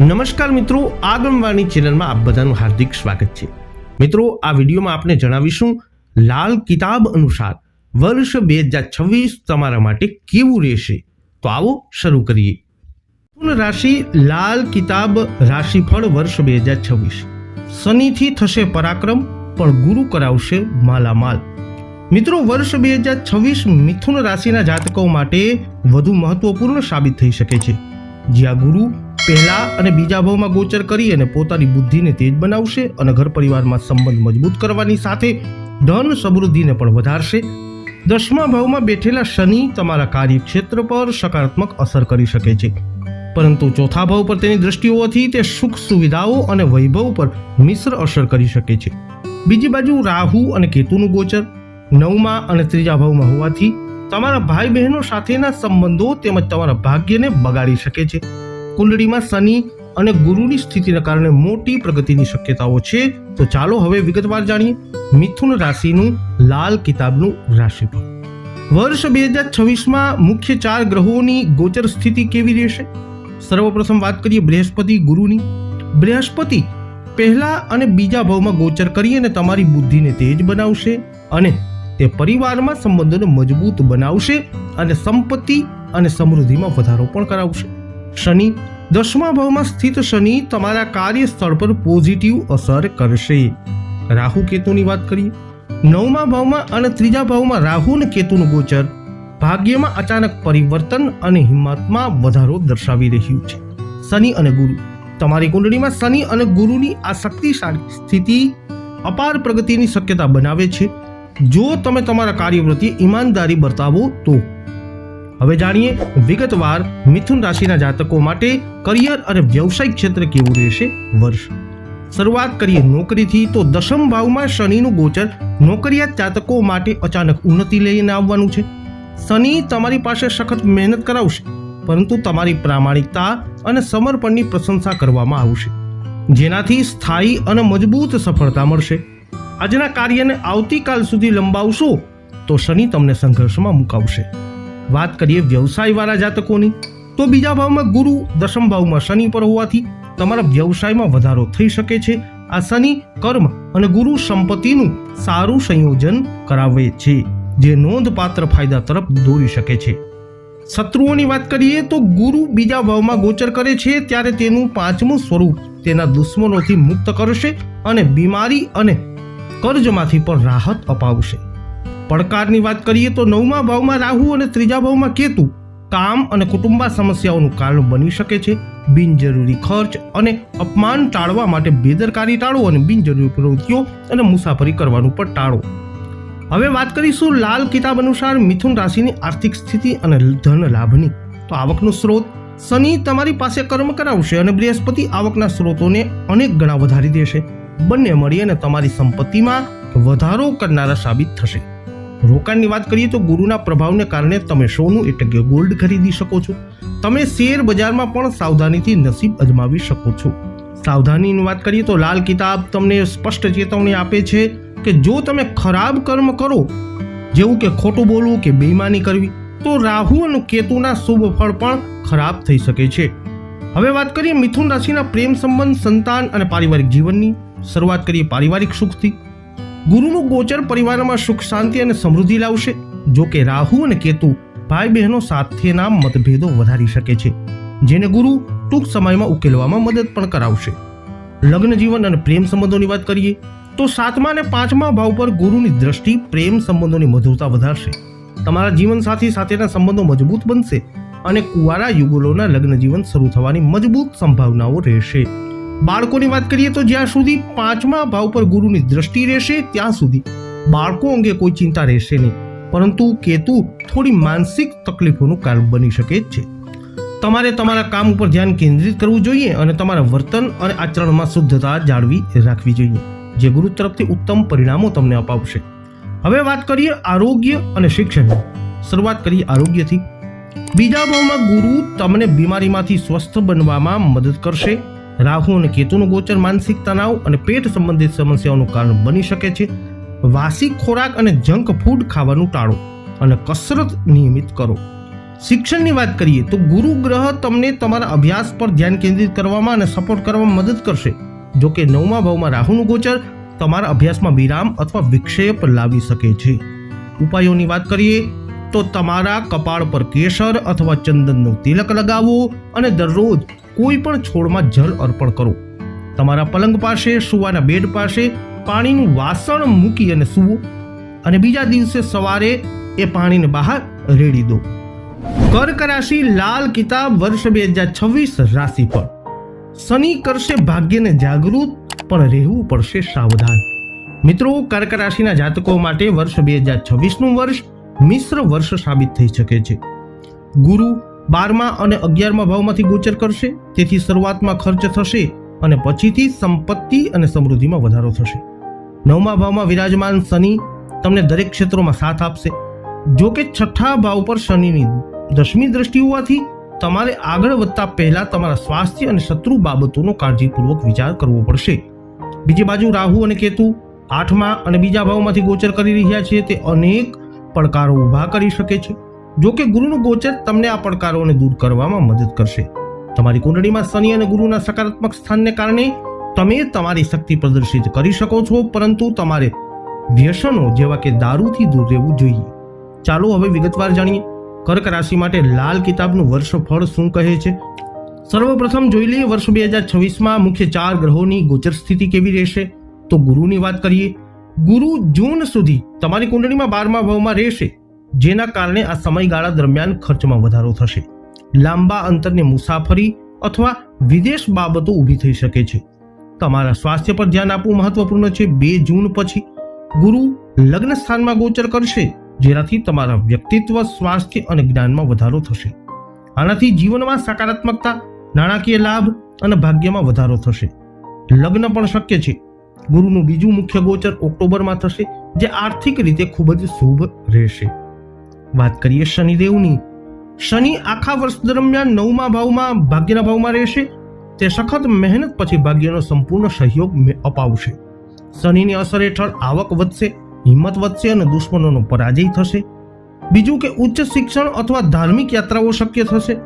નમસ્કાર મિત્રો, આગમવાણી ચેનલમાં આપ બધાનું હાર્દિક સ્વાગત છે. મિત્રો, આ વિડીયોમાં આપણે જણાવીશું, લાલ કિતાબ અનુસાર વર્ષ બે હજાર છવ્વીસ તમારા માટે કેવું રહેશે? તો આવો શરૂ કરીએ. મિથુન રાશિ, લાલ કિતાબ રાશિફળ વર્ષ બે હજાર છવ્વીસ. શનિથી થશે પરાક્રમ, પણ ગુરુ કરાવશે માલામાલ. મિત્રો, વર્ષ બે હજાર છવ્વીસ મિથુન રાશિના જાતકો માટે વધુ મહત્વપૂર્ણ સાબિત થઈ શકે છે. જ્યાં ગુરુ પહેલા અને બીજા ભાવમાં ગોચર કરી અને પોતાની બુદ્ધિને તેજ બનાવશે અને ઘર પરિવારમાં સંબંધ મજબૂત કરવાની સાથે ધન સમૃદ્ધિને પણ વધારશે. દસમા ભાવમાં બેઠેલા શનિ તમારા કાર્યક્ષેત્ર પર સકારાત્મક અસર કરી શકે છે. પરંતુ ચોથા ભાવ પર તેની દ્રષ્ટિ હોવાથી તે સુખ સુવિધાઓ અને વૈભવ પર મિશ્ર અસર કરી શકે છે. બીજી બાજુ રાહુ અને કેતુનું ગોચર. નવમા અને ત્રીજા ભાવમાં હોવાથી તમારા ભાઈ બહેનો સાથેના સંબંધો તેમજ તમારા ભાગ્યને બગાડી શકે છે. કુંડળીમાં શનિ અને ગુરુની સ્થિતિના કારણે મોટી પ્રગતિની શક્યતાઓ છે. તો ચાલો હવે વિગતવાર જાણીએ. મિથુન રાશિનું લાલ કિતાબનું રાશિફળ. વર્ષ બે હજાર છવ્વીસમાં મુખ્ય ચાર ગ્રહોની ગોચર સ્થિતિ કેવી રહેશે? સર્વપ્રથમ વાત કરીએ બૃહસ્પતિ ગુરુની. બૃહસ્પતિ પહેલા અને બીજા ભાવમાં ગોચર કરી અને તમારી બુદ્ધિને તેજ બનાવશે અને તે પરિવારમાં સંબંધોને મજબૂત બનાવશે અને સંપત્તિ અને સમૃદ્ધિમાં વધારો પણ કરાવશે. શનિ. દસમા ભાવમાં સ્થિત શનિ તમારા કાર્યસ્થળ પર પોઝિટિવ અસર કરશે. રાહુ કેતુની વાત કરીએ. નવમા ભાવમાં અને ત્રીજા ભાવમાં રાહુ અને કેતુનું ગોચર. ભાગ્યમાં અચાનક પરિવર્તન અને હિંમતમાં વધારો દર્શાવી રહ્યું છે. શનિ અને ગુરુ. તમારી કુંડળીમાં શનિ અને ગુરુની આ શક્તિશાળી સ્થિતિ અપાર પ્રગતિની શક્યતા બનાવે છે. જો તમે તમારા કાર્ય પ્રત્યે ઈમાનદારી બતાવો તો હવે જાણીએ વિગતવાર મિથુન રાશિના જાતકો માટે કરિયર અને વ્યવસાયિક ક્ષેત્ર કેવું રહેશે વર્ષ. શરૂઆત કરીએ નોકરીથી તો દશમ ભાવમાં શનિનું ગોચર નોકરિયાત જાતકો માટે અચાનક ઉન્નતિ લઈને આવવાનું છે. શનિ તમારી પાસે સખત મહેનત કરાવશે, પરંતુ તમારી પ્રામાણિકતા અને સમર્પણની પ્રશંસા કરવામાં આવશે. જેનાથી સ્થાયી અને મજબૂત સફળતા મળશે. આજના કાર્યને આવતીકાલ સુધી લંબાવશો તો શનિ તમને સંઘર્ષમાં મુકાવશે. વાત કરીએ વ્યવસાયવાળા જાતકોની, તો બીજા ભાવમાં ગુરુ દશમ ભાવમાં શનિ પર હોવાથી તમારા વ્યવસાયમાં વધારો થઈ શકે છે. આ શનિ કર્મ અને ગુરુ સંપત્તિનું સારું સંયોજન કરાવે છે, જે નોંધપાત્ર ફાયદા તરફ દોરી શકે છે. શત્રુઓની વાત કરીએ તો ગુરુ બીજા ભાવમાં ગોચર કરે છે, ત્યારે તેનું પાંચમું સ્વરૂપ તેના દુશ્મનોથી મુક્ત કરશે અને બીમારી અને કર્જમાંથી પણ રાહત અપાવશે. પડકારની વાત કરીએ તો નવમા ભાવમાં રાહુ અને ત્રીજા ભાવમાં કેતુ કામ અને કુટુંબા સમસ્યાઓનું કારણ બની શકે છે. બિનજરૂરી ખર્ચ અને અપમાન ટાળવા માટે બેદરકારી ટાળો અને બિનજરૂરી પ્રવૃત્તિઓ અને મુસાફરી કરવાનું પણ ટાળો. હવે વાત કરીશું લાલ કિતાબ અનુસાર મિથુન રાશિની આર્થિક સ્થિતિ અને ધન લાભની. તો આવકનો સ્ત્રોત શનિ તમારી પાસે કર્મ કરાવશે અને બૃહસ્પતિ આવકના સ્ત્રોતોને અનેક ગણા વધારી દેશે. બંને મળી અને તમારી સંપત્તિમાં વધારો કરનારા સાબિત થશે. રોકાણની વાત કરીએ તો ગુરુના પ્રભાવને કારણે તમે સોનું એટલે કે ગોલ્ડ ખરીદી શકો છો. તમે શેર બજારમાં પણ સાવધાનીથી નસીબ અજમાવી શકો છો. સાવધાનીની વાત કરીએ તો લાલ કિતાબ તમને સ્પષ્ટ ચેતવણી આપે છે કે જો તમે ખરાબ કર્મ કરો, જેવું કે ખોટું બોલવું કે બેઈમાની કરવી, તો રાહુ અને કેતુના શુભ ફળ પણ ખરાબ થઈ શકે છે. હવે વાત કરીએ મિથુન રાશિના પ્રેમ સંબંધ, સંતાન અને પારિવારિક જીવનની. શરૂઆત કરીએ પારિવારિક સુખથી. ગુરુનું ગોચર પરિવારમાં સુખ, શાંતિ અને સમૃદ્ધિ લાવશે. જો કે રાહુ અને કેતુ ભાઈ બહેનો સાથેના મતભેદો વધારી શકે છે, જેને ગુરુ ટૂંક સમયમાં ઉકેલવામાં મદદ પણ કરાવશે. લગ્ન જીવન અને પ્રેમ સંબંધોની વાત કરીએ, તો સાતમા અને પાંચમા ભાવ પર ગુરુની દ્રષ્ટિ પ્રેમ સંબંધોની મધુરતા વધારશે. તમારા જીવનસાથી સાથેના સંબંધો મજબૂત બનશે અને કુવારા યુગલોના લગ્ન જીવન શરૂ થવાની મજબૂત સંભાવનાઓ રહેશે. બાળકોની વાત કરીએ તો જ્યાં સુધી પાંચમા ભાવ પર ગુરુની દ્રષ્ટિ રહેશે, ત્યાં સુધી બાળકો અંગે કોઈ ચિંતા રહેશે નહીં. પરંતુ કેતુ થોડી માનસિક તકલીફોનું કારણ બની શકે છે. તમારે તમારા કામ ઉપર ધ્યાન કેન્દ્રિત કરવું જોઈએ અને તમારા વર્તન અને આચરણમાં શુદ્ધતા જાળવી રાખવી જોઈએ, જે ગુરુ તરફથી ઉત્તમ પરિણામો તમને અપાવશે. હવે વાત કરીએ આરોગ્ય અને શિક્ષણની. શરૂઆત કરીએ આરોગ્યથી. બીજા ભાવમાં ગુરુ તમને બીમારીમાંથી સ્વસ્થ બનવામાં મદદ કરશે. રાહુ અને કેતુનું ગોચર માનસિક તણાવ અને પેટ સંબંધિત સમસ્યાઓનું કારણ બની શકે છે. વાસી ખોરાક અને જંક ફૂડ ખાવાનું ટાળો અને કસરત નિયમિત કરો. શિક્ષણની વાત કરીએ તો ગુરુ ગ્રહ તમને તમારા અભ્યાસ પર ધ્યાન કેન્દ્રિત કરવામાં અને સપોર્ટ કરવામાં મદદ કરશે. જો કે નવમા ભાવમાં રાહુનું ગોચર તમારા અભ્યાસમાં વિરામ અથવા વિક્ષેપ લાવી શકે છે. ઉપાયોની વાત કરીએ તો તમારા કપાળ પર કેસર અથવા ચંદનનું તિલક લગાવો અને દરરોજ કોઈ પણ છોડમાં જળ અર્પણ કરો. તમારા પલંગ પાસે, સુવાના બેડ પાસે પાણીનું વાસણ મૂકી અને સૂવો. અને બીજા દિવસે સવારે એ પાણીને બહાર રેડી દો. કર્ક રાશિ લાલ કિતાબ વર્ષ બે હજાર છવ્વીસ રાશિ પર. શનિ કરશે ભાગ્યને જાગૃત, પણ રહેવું પડશે સાવધાન. મિત્રો, કર્ક રાશિના જાતકો માટે વર્ષ બે હજાર છવ્વીસનું વર્ષ મિશ્ર વર્ષ સાબિત થઈ શકે છે. ગુરુ બારમા અને અગિયારમા ભાવમાંથી ગોચર કરશે, તેથી શરૂઆતમાં ખર્ચ થશે અને પછીથી સંપત્તિ અને સમૃદ્ધિમાં વધારો થશે. નવમા ભાવમાં વિરાજમાન શનિ તમને દરેક ક્ષેત્રોમાં સાથ આપશે. જો કે છઠ્ઠા ભાવ પર શનિની દસમી દ્રષ્ટિ હોવાથી તમારે આગળ વધતા પહેલા તમારા સ્વાસ્થ્ય અને શત્રુ બાબતોનો કાળજીપૂર્વક વિચાર કરવો પડશે. બીજી બાજુ રાહુ અને કેતુ આઠમા અને બીજા ભાવમાંથી ગોચર કરી રહ્યા છે તે અનેક પડકારો ઊભા કરી શકે છે? જો કે ગુરુનું ગોચર તમને આ પડકારોને દૂર કરવામાં મદદ કરશે. તમારી કુંડળીમાં શનિ અને ગુરુના સકારાત્મક સ્થાનને કારણે તમે તમારી શક્તિ પ્રદર્શિત કરી શકો છો, પરંતુ તમારે વ્યસનો જેવા કે દારૂથી દૂર રહેવું જોઈએ. ચાલો હવે વિગતવાર જાણીએ. કર્ક રાશિ માટે લાલ કિતાબનું વર્ષફળ શું કહે છે? સર્વપ્રથમ જોઈ લઈએ, વર્ષ બે હજાર છવ્વીસમાં મુખ્ય ચાર ગ્રહોની ગોચર સ્થિતિ કેવી રહેશે? તો ગુરુની વાત કરીએ. ગુરુ જૂન સુધી તમારી કુંડળીમાં બારમા ભાવમાં રહેશે, જેના કારણે આ સમયગાળા દરમિયાન ખર્ચમાં વધારો થશે. લાંબા અંતરની મુસાફરી અથવા વિદેશ બાબતો ઊભી થઈ શકે છે. તમારા સ્વાસ્થ્ય પર ધ્યાન આપવું મહત્વપૂર્ણ છે. બે જૂન પછી ગુરુ લગ્ન સ્થાનમાં ગોચર કરશે, જેનાથી તમારા વ્યક્તિત્વ, સ્વાસ્થ્ય અને જ્ઞાનમાં વધારો થશે. આનાથી જીવનમાં સકારાત્મકતા, નાણાકીય લાભ અને ભાગ્યમાં વધારો થશે. લગ્ન પણ શક્ય છે. ગુરુનું બીજું મુખ્ય ગોચર ઓક્ટોબરમાં થશે, જે આર્થિક રીતે ખૂબ જ શુભ રહેશે. વાત કરીએ શનિદેવની. શનિ આખા વર્ષ દરમિયાન નવમા ભાવમાં ભાગ્યના ભાવમાં રહેશે. તે સખત મહેનત પછી ભાગ્યનો સંપૂર્ણ સહયોગ અપાવશે. શનિની અસર હેઠળ આવક વધશે, હિંમત વધશે અને દુશ્મનોનો પરાજય થશે. બીજું કે ઉચ્ચ શિક્ષણ અથવા ધાર્મિક યાત્રાઓ શક્ય થશે.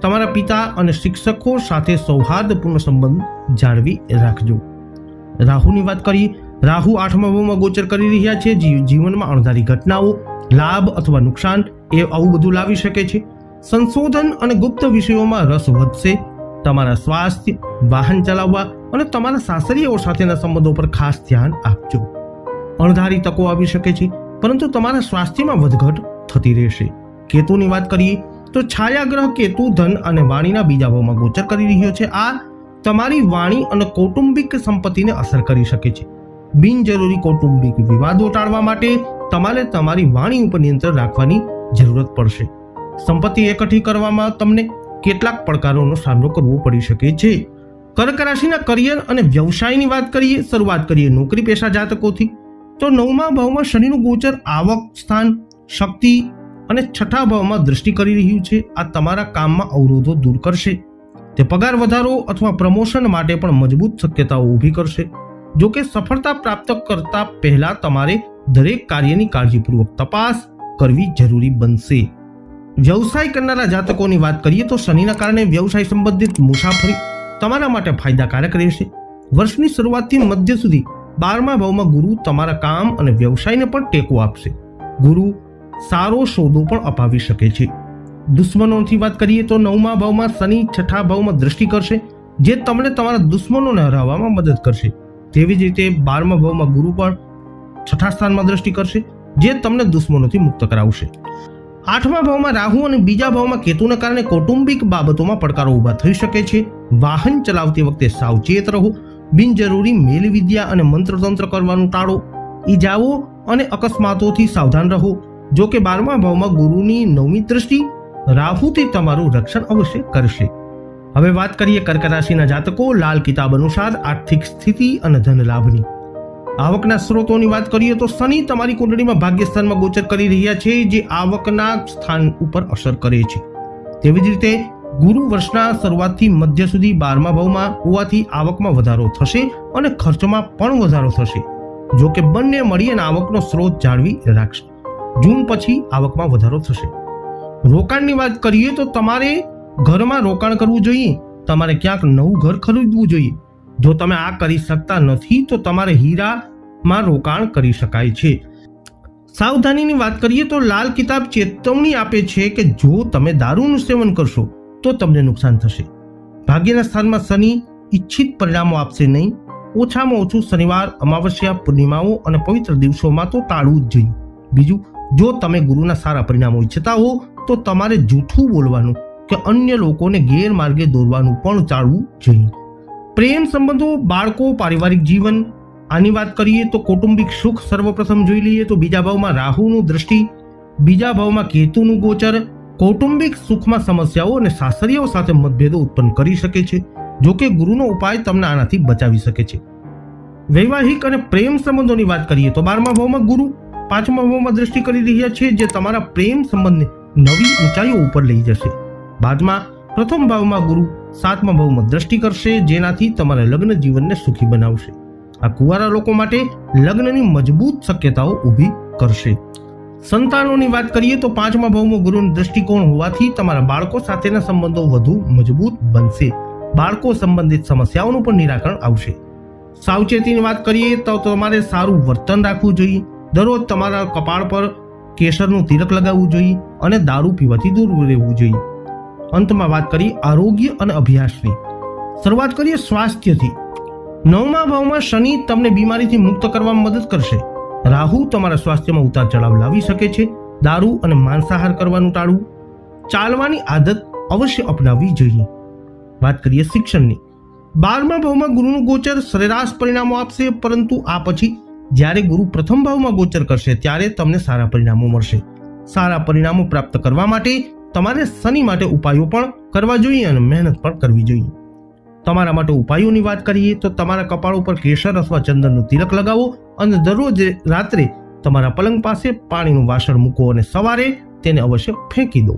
તમારા પિતા અને શિક્ષકો સાથે સૌહાર્દપૂર્ણ સંબંધ જાળવી રાખજો. રાહુની વાત કરીએ રાહુ આઠમા ભાવમાં ગોચર કરી રહ્યા છે. જીવનમાં અણધારી ઘટનાઓ, લાભ અથવા નુકસાન એ આવું બધું લાવી શકે છે. સંશોધન અને ગુપ્ત વિષયોમાં રસ વધશે. તમારા સ્વાસ્થ્ય, વાહન ચલાવવા અને તમારા સાસરીઓ સાથેના સંબંધો પર ખાસ ધ્યાન આપજો. અણધારી તકો આવી શકે છે, પરંતુ તમારા સ્વાસ્થ્યમાં વધઘટ થતી રહેશે. કેતુની વાત કરીએ તો છાયાગ્રહ, કેતુ, ધન અને વાણીના બીજા ભાવમાં ગોચર કરી રહ્યો છે. આ તમારી વાણી અને કૌટુંબિક સંપત્તિને અસર કરી શકે છે. બિનજરૂરી કૌટુંબિક વિવાદો ટાળવા માટે તમારે તમારી વાણી ઉપર નિયંત્રણ રાખવાની જરૂરત પડશે. સંપત્તિ એકઠી કરવામાં તમને કેટલાક પડકારોનો સામનો કરવો પડી શકે છે. કર્ક રાશિના કરિયર અને વ્યવસાયની વાત કરીએ, શરૂઆત કરીએ નોકરી પેશા જાતકોથી. તો નવમા ભાવમાં શનિનું ગોચર આવક, સ્થાન, શક્તિ અને છઠ્ઠા ભાવમાં દ્રષ્ટિ કરી રહ્યું છે. આ તમારા કામમાં અવરોધો દૂર કરશે. તે પગાર વધારો અથવા પ્રમોશન માટે પણ મજબૂત શક્યતાઓ ઊભી કરશે. જો કે સફળતા પ્રાપ્ત કરતા પહેલા તમારે દરેક કાર્યની કાળજીપૂર્વક તપાસ કરવી જરૂરી બનશે. વ્યવસાય કરનારા જાતકોની વાત કરીએ તો શનિના કારણે વ્યવસાય સંબંધિત મુસાફરી તમારા માટે ફાયદાકારક રહેશે. વર્ષની શરૂઆતથી મધ્ય સુધી બારમા ભાવમાં ગુરુ તમારા કામ અને વ્યવસાયને પણ ટેકો આપશે. ગુરુ સારો સોદો પણ અપાવી શકે છે. દુશ્મનોથી વાત કરીએ તો નવમા ભાવમાં શનિ, છઠ્ઠા ભાવમાં દ્રષ્ટિ કરશે, જે તમને તમારા દુશ્મનોને હરાવવામાં મદદ કરશે. તેવી જ રીતે બારમા ભાવમાં ગુરુ પણ છઠ્ઠા સ્થાનમાં દ્રષ્ટિ કરશે, જે તમને દુશ્મનોથી મુક્ત કરાવશે. આઠમા ભાવમાં રાહુ અને બીજા ભાવમાં કેતુના કારણે કૌટુંબિક બાબતોમાં પડકારો ઊભા થઈ શકે છે. વાહન ચલાવતી વખતે સાવચેત રહો, બિનજરૂરી મેલ વિદ્યા અને મંત્રતંત્ર કરવાનું ટાળો, ઈજાઓ અને અકસ્માતોથી સાવધાન રહો. જો કે બારમા ભાવમાં ગુરુની નવમી દ્રષ્ટિ રાહુથી તમારું રક્ષણ અવશ્ય કરશે. હવે વાત કરીએ કર્ક રાશિના જાતકો, લાલ કિતાબ અનુસાર આર્થિક સ્થિતિ અને ધન લાભની આવકના સ્ત્રોતોની વાત કરીએ તો શનિ તમારી કુંડળીમાં ભાગ્યસ્થાનમાં ગોચર કરી રહ્યા છે, જે આવકના સ્થાન ઉપર અસર કરે છે. તેવી જ રીતે ગુરુ વર્ષના શરૂઆતથી મધ્ય સુધી બારમા ભાવમાં હોવાથી આવકમાં વધારો થશે અને ખર્ચમાં પણ વધારો થશે. જો કે બંને મળીને આવકનો સ્ત્રોત જાળવી રાખશે. જૂન પછી આવકમાં વધારો થશે. રોકાણની વાત કરીએ તો તમારે ઘરમાં રોકાણ કરવું જોઈએ. તમારે ક્યાંક નવું ઘર ખરીદવું જોઈએ. જો તમે આ કરી શકતા નથી, તો તમારે હીરામાં રોકાણ કરી શકાય છે. સાવધાનીની વાત કરીએ તો લાલ કિતાબ ચેતવણી આપે છે કે જો તમે દારૂનું સેવન કરશો, તો તમને નુકસાન થશે. ભાગ્યના સ્થાનમાં શનિ ઈચ્છિત પરિણામો આપશે નહીં. ઓછામાં ઓછું શનિવાર, અમાવસ્યા, પૂર્ણિમાઓ અને પવિત્ર દિવસોમાં તો ટાળવું જ જોઈએ. બીજું જો તમે ગુરુના સારા પરિણામો ઈચ્છતા હો, તો તમારે જૂઠું બોલવાનું કે અન્ય લોકોને ગેરમાર્ગે દોરવાનું પણ ટાળવું જોઈએ. પ્રેમ સંબંધો, બાળકો, પારિવારિક જીવન, આની વાત કરીએ તો કૌટુંબિક સુખ સર્વપ્રથમ જોઈ લઈએ તો બીજા ભાવમાં રાહુનું દ્રષ્ટિ, બીજા ભાવમાં કેતુનું ગોચર, કૌટુંબિક સુખમાં સમસ્યાઓ અને સાસરીઓ સાથે મતભેદો ઉત્પન્ન કરી શકે છે, જો કે ગુરુનો ઉપાય તમને આનાથી બચાવી શકે છે. વૈવાહિક અને પ્રેમ સંબંધોની વાત કરીએ તો બારમા ભાવમાં ગુરુ પાંચમા ભાવમાં દ્રષ્ટિ કરી રહ્યા છે જે તમારા પ્રેમ સંબંધને નવી ઊંચાઈઓ ઉપર લઈ જશે. બાદમાં પ્રથમ ભાવમાં ગુરુ સાતમા ભાવમાં દ્રષ્ટિ કરશે, જેનાથી તમારા લગ્ન જીવનને સુખી બનાવશે. આ કુંવારા લોકો માટે લગ્નની મજબૂત શક્યતાઓ ઊભી કરશે. સંતાનોની વાત કરીએ તો પાંચમા ભાવમાં ગુરુનો દ્રષ્ટિકોણ હોવાથી તમારા બાળકો સાથેના સંબંધો વધુ મજબૂત બનશે. બાળકો સંબંધિત સમસ્યાઓનું પણ નિરાકરણ આવશે. સાવચેતીની વાત કરીએ તો તમારે સારું વર્તન રાખવું જોઈએ. દરરોજ તમારા કપાળ પર કેસરનું તિલક લગાવવું જોઈએ અને દારૂ પીવાથી દૂર રહેવું જોઈએ. અંતમાં વાત કરીએ આરોગ્ય અને અભ્યાસની. શરૂઆત કરીએ સ્વાસ્થ્યથી. નવમા ભાવમાં શનિ તમને બીમારીથી મુક્ત કરવામાં મદદ કરશે. રાહુ તમારા સ્વાસ્થ્યમાં ઉતાર ચઢાવ લાવી શકે છે. દારૂ અને માંસાહાર કરવાનું ટાળવું. ચાલવાની આદત અવશ્ય અપનાવવી જોઈએ. વાત કરીએ શિક્ષણની. બારમા ભાવમાં ગુરુનું ગોચર સરેરાશ પરિણામો આપશે, પરંતુ આ પછી જ્યારે ગુરુ પ્રથમ ભાવમાં ગોચર કરશે, ત્યારે તમને સારા પરિણામો મળશે. સારા પરિણામો પ્રાપ્ત કરવા માટે તમારે શનિ માટે ઉપાયો પણ કરવા જોઈએ અને મહેનત પણ કરવી જોઈએ. તમારા માટે ઉપાયોની વાત કરીએ તો તમારા કપાળ ઉપર કેસર અથવા ચંદનનું તિલક લગાવો અને દરરોજ રાત્રે તમારા પલંગ પાસે પાણીનું વાસણ મૂકો અને સવારે તેને અવશ્ય ફેંકી દો.